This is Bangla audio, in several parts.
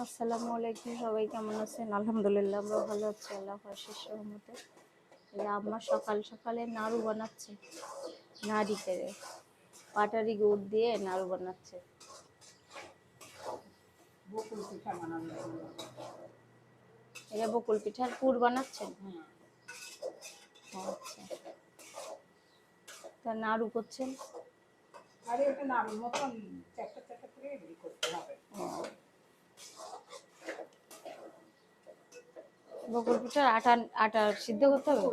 আসসালামু আলাইকুম সবাই কেমন আছেন? আলহামদুলিল্লাহ আমরা ভালো আছি আল্লাহ এই যে আম্মা সকাল সকালে নাড়ু বানাচ্ছে নাড়ি করে পাটারি গুড় দিয়ে নাড়ু বানাচ্ছে। এটা বকুল পিঠার পুর বানাচ্ছেন? হ্যাঁ আচ্ছা। তা নাড়ু করছেন? আর এটা না মতন চারটা চারটা করে করতে হবে। বকুল পিঠার আটা আটা সিদ্ধ করতে হবে?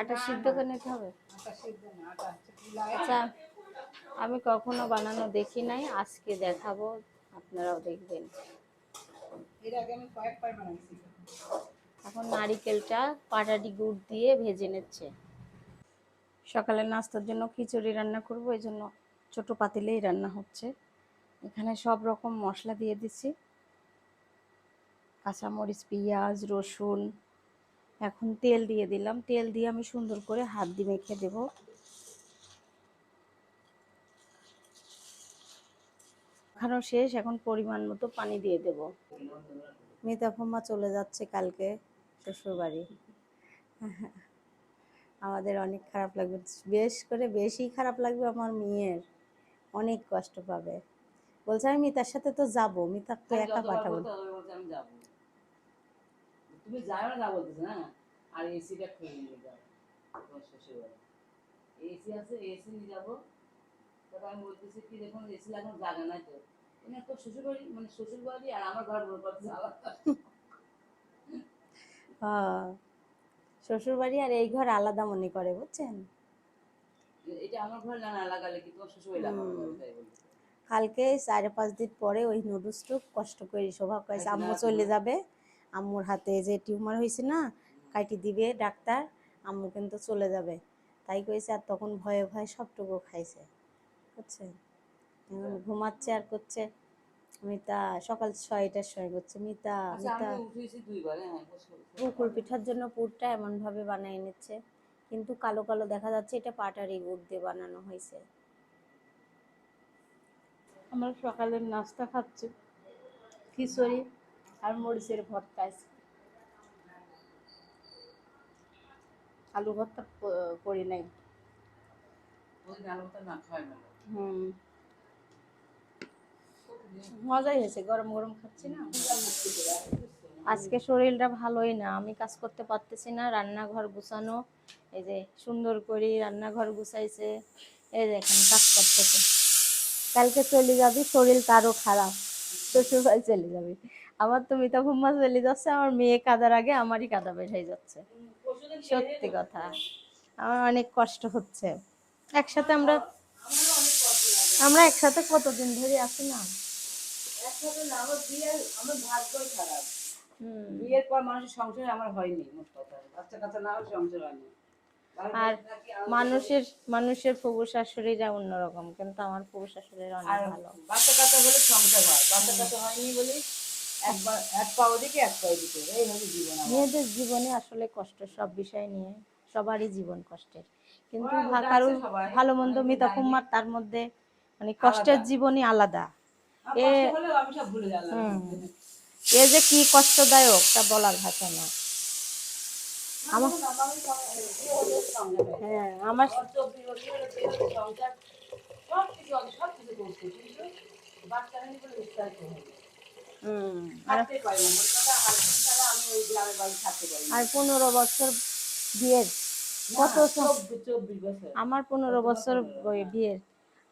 আটা সিদ্ধ করে নিতে হবে? আচ্ছা আমি কখনো বানানো দেখি নাই আজকে দেখাবো আপনারাও দেখবেন। এখন নারিকেলটা পাটাটি গুড় দিয়ে ভেজে নিচ্ছে। সকালে নাস্তার জন্য খিচুড়ি রান্না করব এই জন্য ছোটো পাতিলেই রান্না হচ্ছে। এখানে সব রকম মশলা দিয়ে দিচ্ছি। কাঁচামরিচ, পেঁয়াজ, রসুন, এখন তেল দিয়ে দিলাম। তেল দিয়ে আমি সুন্দর করে হাত দিয়ে মেখে দেব। খানো শেষ, এখন পরিমাণ মতো পানি দিয়ে দেব। মিতা ফুম্মা চলে যাচ্ছে কালকে শ্বশুরবাড়ি। আমাদের অনেক খারাপ লাগবে। বেশ করে বেশি খারাপ লাগবে আমার মেয়ের। অনেক কষ্ট পাবে। বলছে আমি মিতার সাথে তো যাব একা পাঠাবো। আমি যাব। তুমি যাও না যা বলতেছে না? আর এসিটা খুলে নিয়ে যাও তোমার শ্বশুরবাড়ি। এসি আছে এসি নিয়ে যাব। তবে আমি বলতেছি কি দেখুন এসি এখন জায়গা নাই তো। মানে তোর শ্বশুরবাড়ি মানে শ্বশুরবাড়ি আর আমার ঘর বড় করছে আলাদা। শ্বশুর বাড়ি আর এই ঘর আলাদা মনে করে বুঝছেন? এটা আমার ঘর না লাগালে কি তোমার শ্বশুরবাড়ি কালকে চার পাঁচ দিন পরে ওই নুডলসটা কষ্ট করে স্বভাব করেছে আম্মু চলে যাবে। আম্মুর হাতে যে টিউমার হয়েছে না কাটি দিবে ডাক্তার আম্মু কিন্তু চলে যাবে। তাই কইছে আর তখন ভয়ে ভয়ে সবটুকু খাইছে। বুঝছেন এখন ঘুমাচ্ছে আর করছে। মিতা সকাল ছয়টার সময় করছে। মিতা আচ্ছা মিতা। দুইবার হ্যাঁ। পুকুর পিঠার জন্য পুরটা এমনভাবে বানিয়ে নিচ্ছে। কিন্তু কালো কালো দেখা যাচ্ছে এটা পাটারি গুড় দিয়ে বানানো হয়েছে। আমরা সকালের নাস্তা খাচ্ছি খিচুড়ি আর মরিচের ভর্তা আজকে। আলু ভর্তা করি নাই। হুম। মজাই হয়েছে গরম গরম খাচ্ছি না। আজকে শরীরটা ভালোই না আমি কাজ করতে পারতেছি না রান্নাঘর গুছানো এই যে সুন্দর করে রান্নাঘর গুছাইছে এই দেখেন কাজ করতেছে। কালকে চলে যাবি শরীর তারও খারাপ। শ্বশুর বাড়ি চলে যাবি। আমার তো মিতা ফুম্মা চলে যাচ্ছে আমার মেয়ে কাদার আগে আমারই কাদা বের যাচ্ছে। সত্যি কথা। আমার অনেক কষ্ট হচ্ছে। একসাথে আমরা আমরা একসাথে কতদিন ধরে আছি না? একসাথে না আমার বিয়ে আমার ভাগ্যই খারাপ। বিয়ের পর মানুষের সংসার আমার হয়নি মোট কথা। বাচ্চা কাচ্চা না হলে সংসার হয়নি আর মানুষের মানুষের ফুবু শাশুড়িরা অন্যরকম কিন্তু আমার ফুবু শাশুড়িরা অনেক ভালো। বাচ্চা কাচ্চা হলে সংসার হয় বাচ্চা কাচ্চা হয়নি বলে একবার এক পা ওদিকে এক পা ওদিকে এই হলো জীবন আমার। মেয়েদের জীবনে আসলে কষ্ট সব বিষয় নিয়ে সবারই জীবন কষ্টের। কিন্তু কারোর ভালো মন্দ মিতা। ফুম্মার তার মধ্যে মানে কষ্টের জীবনই আলাদা। এ যে কি কষ্টদায়ক তা বলার ভাষা না। আমার হ্যাঁ আমার আর পনেরো বছর বিয়ের কত আমার পনেরো বছর বয়- বিয়ের।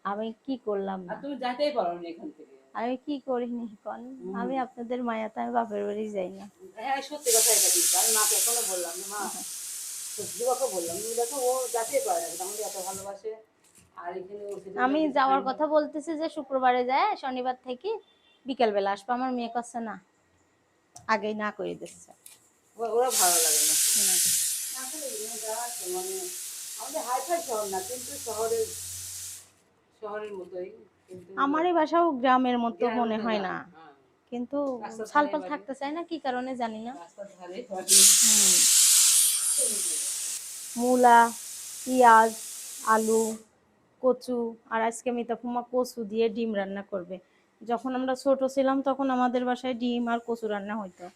আমি কি করলাম না? তুমি যাইতেই পারো এখান থেকে। আমি কি করিনি কন আমি আপনাদের মায়াতে আমি বাপের বাড়ি যাই না। হ্যাঁ সত্যি কথা এটা কিন্তু। আমি মাকে এখনও বললাম যে মা যুবাকে বললাম। তুমি দেখো ও যাতেই পারে না আমাদের এত ভালোবাসে। আর এখানে আমি যাওয়ার কথা বলতেছি যে শুক্রবারে যায় শনিবার থেকে বিকেল বেলা আসব। আমার মেয়ে করছে না। আগেই না করে দিচ্ছে। ওরা ভালো লাগে না। আসলে মানে আমাদের হাইফাই শহর না কিন্তু শহরের শহরের মতোই। আমার এই বাসাও গ্রামের মতো মনে হয় না। হ্যাঁ, কিন্তু সালপাল থাকতে চায় না কি কারণে জানি না। মূলা পেঁয়াজ আলু কচু আর আজকে মিতা ফুমা কচু দিয়ে ডিম রান্না করবে। যখন আমরা ছোট ছিলাম তখন আমাদের বাসায় ডিম আর কচু রান্না হইতো।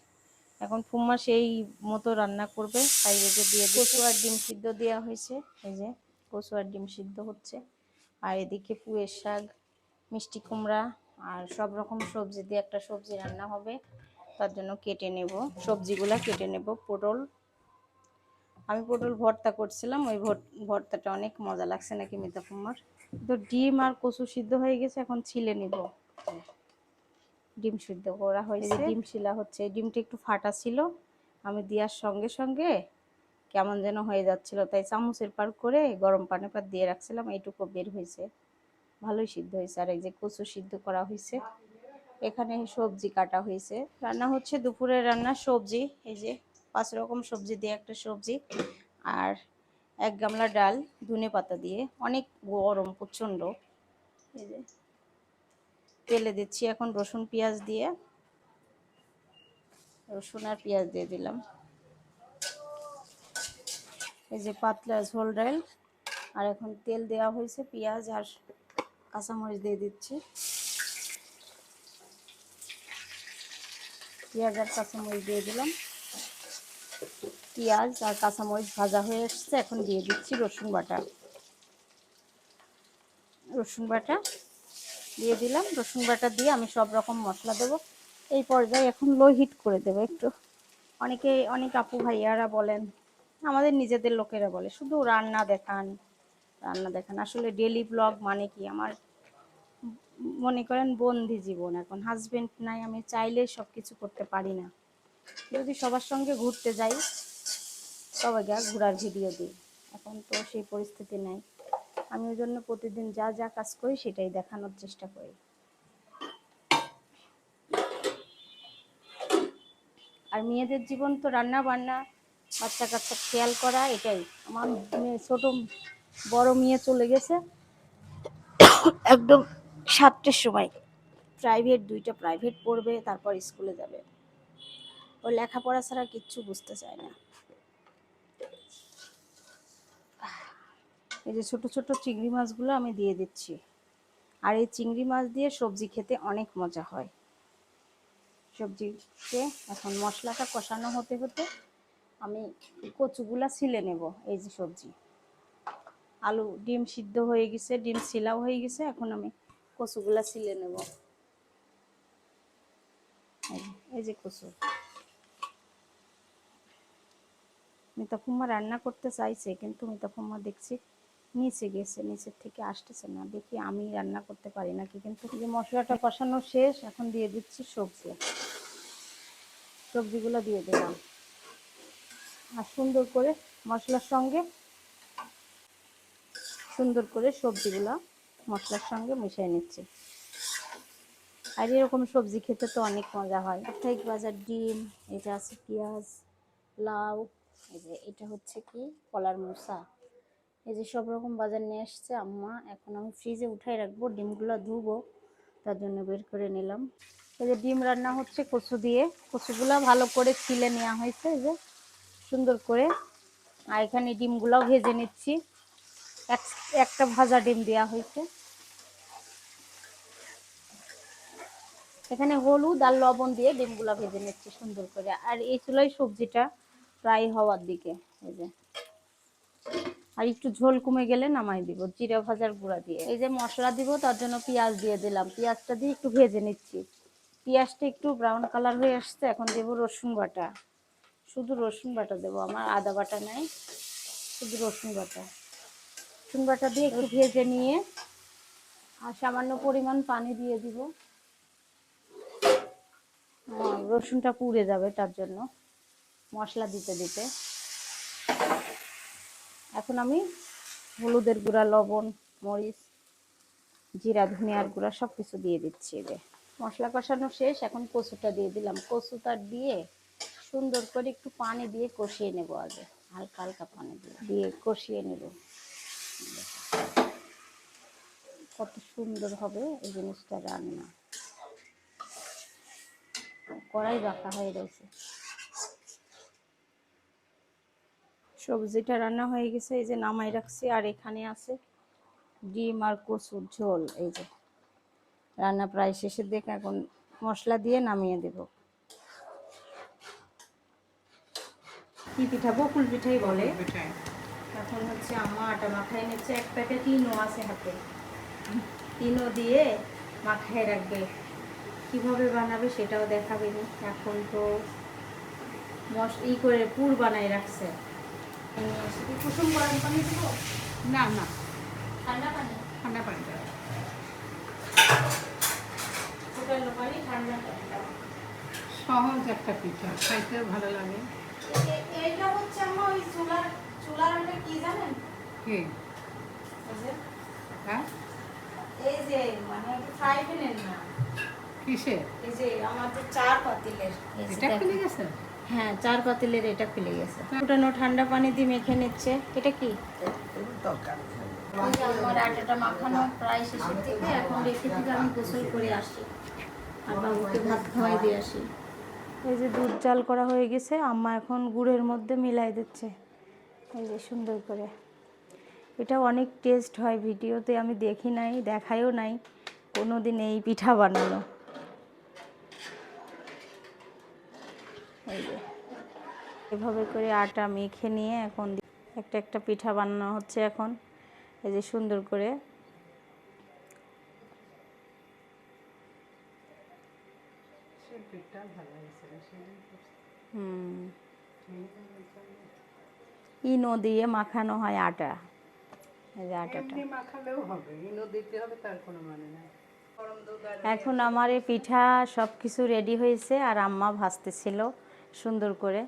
এখন ফুম্মা সেই মতো রান্না করবে। তাই যে দিয়ে কচু আর ডিম সিদ্ধ দেওয়া হয়েছে। এই যে কচু আর ডিম সিদ্ধ হচ্ছে। আর এদিকে পুয়ের শাক। মিষ্টি কুমড়া আর সব রকম সবজি দিয়ে একটা সবজি রান্না হবে। তার জন্য কেটে নেব। সবজিগুলা কেটে নেব পটল। আমি পটল ভর্তা করছিলাম ওই ভর্তাটা অনেক মজা লাগছে নাকি মিতা ফুম্মার তো ডিম আর কচু সিদ্ধ হয়ে গেছে এখন ছিলে নিব। ডিম সিদ্ধ করা হয়েছে। ডিম শিলা হচ্ছে ডিমটা একটু ফাটা ছিল। আমি দেওয়ার সঙ্গে সঙ্গে কেমন যেন হয়ে যাচ্ছিল তাই চামচের পার করে গরম পানি পাত দিয়ে রাখছিলাম এইটুকু বের হয়েছে। ভালোই সিদ্ধ হয়েছে। আর এই যে কচু সিদ্ধ করা হয়েছে, এখানে সবজি কাটা হয়েছে। রান্না হচ্ছে দুপুরের রান্না সবজি, এই যে পাঁচ রকম সবজি দিয়ে একটা সবজি আর এক গামলা ডাল, ধনে পাতা দিয়ে, অনেক গরম, প্রচণ্ড। এই যে তেলে দিচ্ছি এখন রসুন, পেঁয়াজ দিয়ে। রসুন আর পেঁয়াজ দিয়ে দিলাম। এই যে পাতলা ঝোল ডাল, আর এখন তেল দেওয়া হয়েছে পেঁয়াজ আর কাঁচামরিচ দিয়ে দিচ্ছি। পেঁয়াজ আর কাঁচামরিচ দিয়ে দিলাম। পেঁয়াজ আর কাঁচামরিচ ভাজা হয়ে এসছে, এখন দিয়ে দিচ্ছি রসুন বাটা। রসুন বাটা দিয়ে দিলাম। রসুন বাটা দিয়ে আমি সব রকম মশলা দেবো। এই পর্যায়ে এখন লো হিট করে দেবো একটু। অনেকে, অনেক আপু ভাইয়ারা বলেন, আমাদের নিজেদের লোকেরা বলে, শুধু রান্না দেখান। রান্না দেখান। আসলে ডেলি ব্লগ মানে কি? আমার মনে করেন বন্দি জীবন। এখন হাজবেন্ড নাই, আমি চাইলে সব কিছু করতে পারি না। যদি সবার সঙ্গে ঘুরতে যাই গা ঘোরার ভিডিও দিই। এখন তো সেই পরিস্থিতি নাই। আমি ওই জন্য প্রতিদিন যা যা কাজ করি, সেটাই দেখানোর চেষ্টা করি। আর মেয়েদের জীবন তো রান্না বান্না বাচ্চা কাচ্চা খেয়াল করা, এটাই। আমার ছোট বড় মেয়ে চলে গেছে। একদম সাতটার সময়। প্রাইভেট দুইটা প্রাইভেট পড়বে তারপর স্কুলে যাবে। ও লেখাপড়া ছাড়া কিচ্ছু বুঝতে চায় না। এই যে ছোট ছোট চিংড়ি মাছগুলো আমি দিয়ে দিচ্ছি। আর এই চিংড়ি মাছ দিয়ে সবজি খেতে অনেক মজা হয়। সবজিকে এখন মশলাটা কষানো হতে হতে আমি কচুগুলা ছিলে নেব এই যে সবজি। আলু ডিম সিদ্ধ হয়ে গেছে, ডিম ছিলাও হয়ে গেছে, এখন আমি কচুগুলা ছিলে নেব। এই যে- কচু। মিতাফুম্মা রান্না করতে চাইছে, কিন্তু মিতাফুম্মা দেখছি নিচে গেছে, নিচের থেকে আসতেছে না। দেখি আমি রান্না করতে পারি নাকি, কিন্তু যে মশলাটা কষানো শেষ, এখন দিয়ে দিচ্ছি সবজি। সবজিগুলো দিয়ে দিলাম। আর সুন্দর করে মশলার সঙ্গে সুন্দর করে সবজিগুলো মশলার সঙ্গে মিশিয়ে নিচ্ছি। আর এরকম সবজি খেতে তো অনেক মজা হয়। এক বাজার ডিম এটা আছে পেঁয়াজ, লাউ, এই যে এটা হচ্ছে কি কলার মোসা। এই যে সব রকম বাজার নিয়ে আসছে আম্মা। এখন আমি ফ্রিজে উঠাই রাখব, ডিমগুলো ধুবো, তার জন্য বের করে নিলাম। এই যে ডিম রান্না হচ্ছে কচু দিয়ে। কচুগুলো ভালো করে ছিলে নেওয়া হয়েছে, এই যে সুন্দর করে। আর এখানে ডিমগুলোও ভেজে নিচ্ছি। একটা ভাজা ডিম দেওয়া হয়েছে। এখানে হলুদ আর লবণ দিয়ে ডিমগুলো ভেজে নিচ্ছি সুন্দর করে। আর এই চুলাই সবজিটা ফ্রাই হওয়ার দিকে, এই যে। আর একটু ঝোল কমে গেলে নামাই দিব, জিরা ভাজার গুঁড়া দিয়ে। এই যে মশলা দিব, তার জন্য পেঁয়াজ দিয়ে দিলাম। পেঁয়াজটা দিয়ে একটু ভেজে নিচ্ছি। পেঁয়াজটা একটু ব্রাউন কালার হয়ে আসছে, এখন দেব রসুন বাটা। শুধু রসুন বাটা দেবো, আমার আদা বাটা নাই, শুধু রসুন বাটা। রসুন বাটা দিয়ে একটু ভেজে নিয়ে আর সামান্য পরিমাণ পানি দিয়ে দিব। রসুনটা পুড়ে যাবে তার জন্য মশলা দিতে দিতে। এখন আমি হলুদের গুঁড়া, লবণ, মরিচ, জিরা, ধনিয়ার গুঁড়া সব কিছু দিয়ে দিচ্ছি এতে। মশলা কষানো শেষ, এখন কচুটা দিয়ে দিলাম। কচুটা দিয়ে সুন্দর করে একটু পানি দিয়ে কষিয়ে নেব আগে, হালকা হালকা পানি দিয়ে। দিয়ে কষিয়ে নেব। কত সুন্দর হবে এই জিনিসটা রান্না কড়াই রাখা হয়ে রয়েছে সবজিটা রান্না হয়ে গেছে এই যে নামাই রাখছি আর এখানে আছে ডিম আর কচুর ঝোল এই যে। রান্না প্রায় শেষের দিকে এখন মশলা দিয়ে নামিয়ে দেব। কি পিঠা? বকুল পিঠাই বলে। পিঠায় এখন হচ্ছে আম্মা আটা মাখায় নিচ্ছে এক প্যাকেট ইনো আছে হাতে। ইনো দিয়ে মাখায় রাখবে। কীভাবে বানাবে সেটাও দেখাবে নি এখন তো মশ ই করে পুর বানাই রাখছে। কুসুম গরম পানি দেবো? না না। ঠান্ডা পানি? ঠান্ডা পানি দাও। ফুটানো পানি ঠান্ডা সহজ একটা পিঠা খাইতেও ভালো লাগে। এইটা হচ্ছে আমার ওই চুলার চুলার আমরা কি জানেন? কি? হ্যাঁ? এই যে মানে ফ্রাই প্যানের না। কিসে এই যে আমাদের চার পাতিলের। এটা। খুলে গেছে? হ্যাঁ চার পাতিলের এটা খুলে গেছে। ফুটানো ঠান্ডা পানি দিয়ে মেখে নিচ্ছে। এটা কি? আমার আটাটা মাখানো প্রায় শেষের দিকে এখন রেখে দিকে আমি গোসল করে আসি। আর বাবুকে ভাত খাওয়াই দিয়ে আসি। এই যে দুধ জাল করা হয়ে গেছে। আম্মা এখন গুড়ের মধ্যে মিলাই দিচ্ছে। এই যে সুন্দর করে। এটা অনেক টেস্ট হয় ভিডিওতে আমি দেখি নাই দেখাইও নাই কোনো দিন এই পিঠা বানানো। এই যে। এভাবে করে আটা মেখে নিয়ে এখন একটা একটা পিঠা বানানো হচ্ছে এখন এই যে সুন্দর করে। হুম। ইনো দিয়ে মাখানো হয় আটা। এই যে আটাটা। মাখালেও হবে ইনো দিতে হবে তার কোনো মানে এখন আমার এই পিঠা সব কিছু রেডি হয়েছে আর আম্মা ভাজতেছিল সুন্দর করে।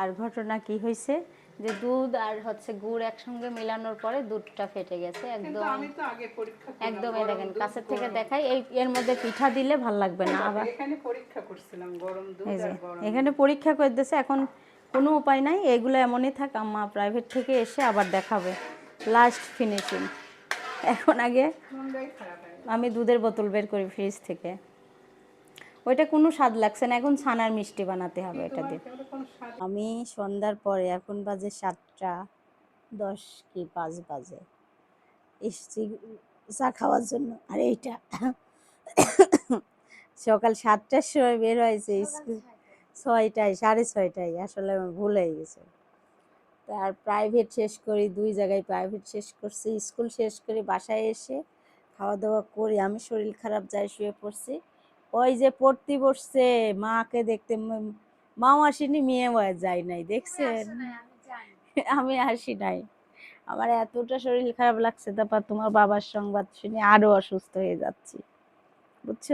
আর ঘটনা কি হয়েছে? যে দুধ আর হচ্ছে গুড় একসঙ্গে মেলানোর পরে দুধটা ফেটে গেছে একদম আমি তো আগে পরীক্ষা একদম দেখেন কাছের থেকে দেখাই এই এর মধ্যে পিঠা দিলে ভালো লাগবে না আবার। এখানে পরীক্ষা করছিলাম গরম দুধ আর গরম এখানে পরীক্ষা করে দিয়েছে এখন কোনো উপায় নাই, এগুলো এমনই থাক, আম্মা প্রাইভেট থেকে এসে আবার দেখাবে লাস্ট ফিনিশিং এখন আগে আমি দুধের বোতল বের করি ফ্রিজ থেকে। ওইটা কোনো স্বাদ লাগছে না, এখন ছানার মিষ্টি বানাতে হবে এটা দিয়ে। আমি সন্ধ্যার পরে, এখন বাজে সাতটা, দশ কি পাঁচ বাজে। এসছি চা খাওয়ার জন্য, আর এইটা। সকাল সাতটার সময় বের হয়েছে স্কুল। ছয়টায় সাড়ে ছয়টায় আসলে আমার ভুল হয়ে গেছে। আর প্রাইভেট শেষ করি দুই জায়গায় প্রাইভেট শেষ করছি স্কুল শেষ করে বাসায় এসে খাওয়া দাওয়া করি আমি শরীর খারাপ যাই শুয়ে পড়ছি। ওই যে পড়তে বসছে মাকে দেখতে মাও আসেনি মেয়েও যায় নাই দেখছেন? আমি আসি নাই। আমার এতটা শরীর খারাপ লাগছে তারপর তোমার বাবার সংবাদ শুনে আরও অসুস্থ হয়ে যাচ্ছি। বুঝছ?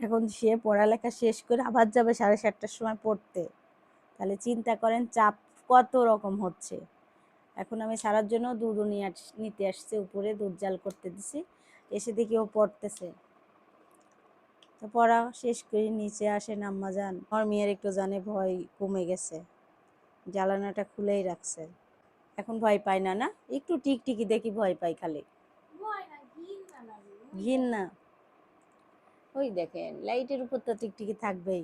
এখন সে পড়ালেখা শেষ করে আবার যাবে সাড়ে সাতটার সময় পড়তে। তাহলে চিন্তা করেন চাপ কত রকম হচ্ছে। এখন আমি সারার জন্য দুধ নিয়ে নিতে আসছে উপরে দুধ জাল করতে দিছি। এসে দেখি ও পড়তেছে। তো পড়া শেষ করে নিচে আসে নাম্মা যান। আমার মেয়ের একটু জানে ভয় কমে গেছে। জ্বালানাটা খুলেই রাখছে। এখন ভয় পায় না না? একটু টিকটিকি দেখি ভয় পাই খালি। ঘিন না ওই দেখেন লাইটের উপর তো টিকটিকি থাকবেই।